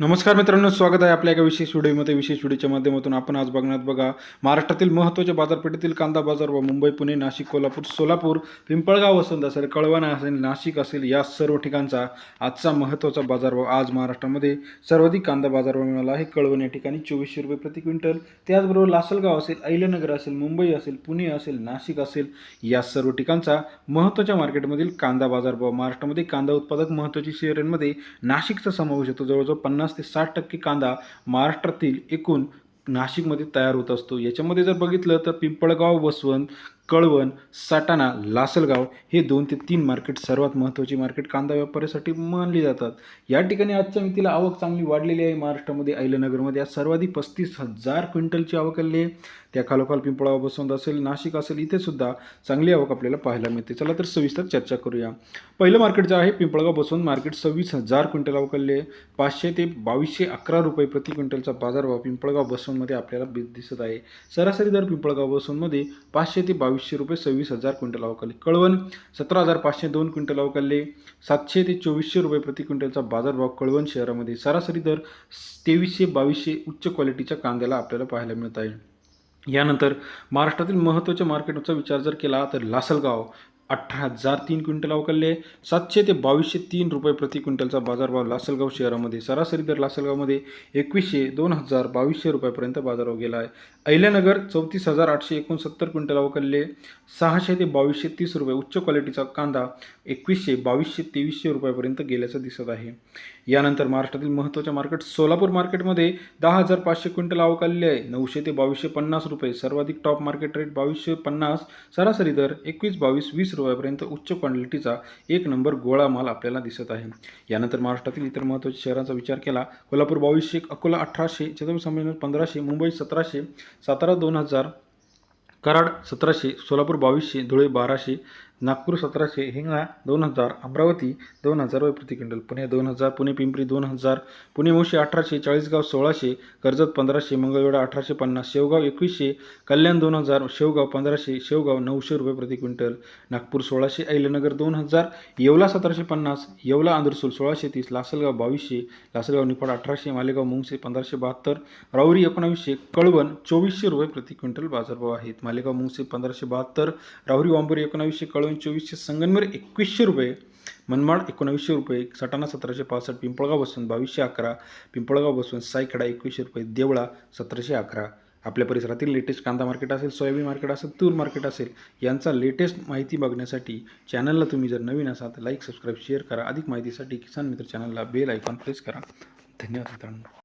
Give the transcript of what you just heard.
नमस्कार मित्रांनो स्वागत आहे आपल्या एका विशेष व्हिडिओमध्ये विशेष व्हिडिओच्या माध्यमातून. आपण आज बघण्यात बघा महाराष्ट्रातील महत्त्वाच्या बाजारपेठेतील कांदा बाजार व मुंबई पुणे नाशिक कोल्हापूर सोलापूर पिंपळगाव असेल असेल कळवणा असेल नाशिक असेल या सर्व ठिकाणचा आजचा महत्त्वाचा बाजारभाव आज महाराष्ट्रामध्ये सर्वाधिक कांदा बाजारभाव मिळाला आहे. कळवण या ठिकाणी चोवीसशे रुपये प्रति क्विंटल. त्याचबरोबर लासलगाव असेल अहिल्यानगर असेल मुंबई असेल पुणे असेल नाशिक असेल या सर्व ठिकाणचा महत्त्वाच्या मार्केटमधील कांदा बाजारभाव महाराष्ट्रामध्ये कांदा उत्पादक महत्त्वाची शहरांमध्ये नाशिकचा समावेश होतो. जवळजवळ पन्नास ते साठ टक्के कांदा महाराष्ट्रातील एकूण नाशिकमध्ये तयार होत असतो. याच्यामध्ये जर बघितलं तर पिंपळगाव वसवंत कळवण साटाणा लासलगाव हे दोन ते तीन मार्केट सर्वात महत्त्वाची मार्केट. कांदा व्यापाऱ्यासाठी मानली जातात. या ठिकाणी आजच्या मितीला आवक चांगली वाढलेली आहे. महाराष्ट्रामध्ये अहिल्यानगरमध्ये आज सर्वाधिक पस्तीस हजार क्विंटलची आवक आली आहे. त्या खालोखाल पिंपळगाव बसवंत असेल नाशिक असेल इथे सुद्धा चांगली आवक आपल्याला पाहायला मिळते. चला तर सविस्तर चर्चा करूया. पहिलं मार्केट जे आहे पिंपळगाव बसवंत मार्केट सव्वीस हजार क्विंटल आवक आली आहे. पाचशे ते बावीसशे अकरा रुपये प्रति क्विंटलचा बाजारभाव पिंपळगाव बसवंतमध्ये आपल्याला दिसत आहे. सरासरी दर पिंपळगाव बसवंतमध्ये पाचशे ते बावीस बावीसशे रुपये सव्वीस हजार क्विंटल अवकाली कळवण सतरा हजार पाचशे दोन क्विंटल अवकालले सातशे ते चोवीसशे रुपये प्रति क्विंटलचा बाजारभाव कळवण शहरामध्ये. सरासरी दर तेवीसशे बावीसशे उच्च क्वालिटीच्या कांद्याला आपल्याला पाहायला मिळत आहे. यानंतर महाराष्ट्रातील महत्त्वाच्या मार्केटचा विचार जर केला तर लासलगाव अठरा हजार तीन क्विंटल अवकालले सातशे ते बावीसशे तीन रुपये प्रति क्विंटलचा बाजारभाव लासलगाव शहरामध्ये. सरासरी दर लासलगावमध्ये एकवीसशे दोन हजार बावीसशे रुपयापर्यंत बाजारभाव गेला आहे. अहिल्यानगर चौतीस हजार आठशे एकोणसत्तर क्विंटल अवकालले सहाशे ते बावीसशे तीस रुपये उच्च क्वालिटीचा कांदा एकवीसशे बावीसशे तेवीसशे रुपयापर्यंत गेल्याचं दिसत आहे. यानंतर महाराष्ट्रातील महत्त्वाच्या मार्केट सोलापूर मार्केटमध्ये दहा हजार पाचशे क्विंटल अवकालले आहे. नऊशे ते बावीसशे पन्नास रुपये सर्वाधिक टॉप मार्केट रेट बावीसशे पन्नास. सरासरी दर एकवीस बावीस वीस रुपयापर्यंत उच्च क्वांटिटीचा एक नंबर गोळा माल आपल्याला दिसत आहे. यानंतर महाराष्ट्रातील इतर महत्त्वाच्या शहरांचा विचार केला कोल्हापूर बावीसशे अकोला अठराशे छत्रपती संभाजीनगर पंधराशे मुंबई सतराशे सातारा दोन हजार कराड सतराशे सोलापूर बावीसशे धुळे बाराशे नागपूर सतराशे हिंगणा दोन हजार अमरावती दोन हजार रुपये प्रति क्विंटल पुणे दोन हजार पुणे पिंपरी दोन हजार पुणे मुळशी अठराशे चाळीसगाव सोळाशे कर्जत पंधराशे मंगळवेढा अठराशे पन्नास शेवगाव एकवीसशे कल्याण दोन हजार शेवगाव पंधराशे शेवगाव नऊशे रुपये प्रति क्विंटल नागपूर सोळाशे ऐलनगर दोन हजार येवला सतराशे पन्नास येवला आंध्रसूल सोळाशे तीस लासलगाव बावीसशे लासलगाव निफाड अठराशे मालेगाव मुंगसे पंधराशे बहात्तर राऊरी एकोणावीसशे कळवण चोवीसशे रुपये प्रति क्विंटल बाजारभाव आहेत. मालेगाव मुंगसे पंधराशे बहात्तर राहुरी वांबोरी एकोणावीसशे कळवण चोवीसशे संगनमेर एकवीसशे रुपये मनमाड एकोणावीसशे रुपये सटाणा सतराशे पासष्ट पिंपळगाव बसून बावीसशे अकरा पिंपळगाव बसून सायखेडा एकवीसशे रुपये देवळा सतराशे अकरा. आपल्या परिसरातील लेटेस्ट कांदा मार्केट असेल सोयाबीन मार्केट असेल तूर मार्केट असेल यांचा लेटेस्ट माहिती बघण्यासाठी चॅनलला तुम्ही जर नवीन असाल तर लाईक सबस्क्राईब शेअर करा. अधिक माहितीसाठी किसान मित्र चॅनलला बेल आयकॉन प्रेस करा. धन्यवाद मित्रांनो.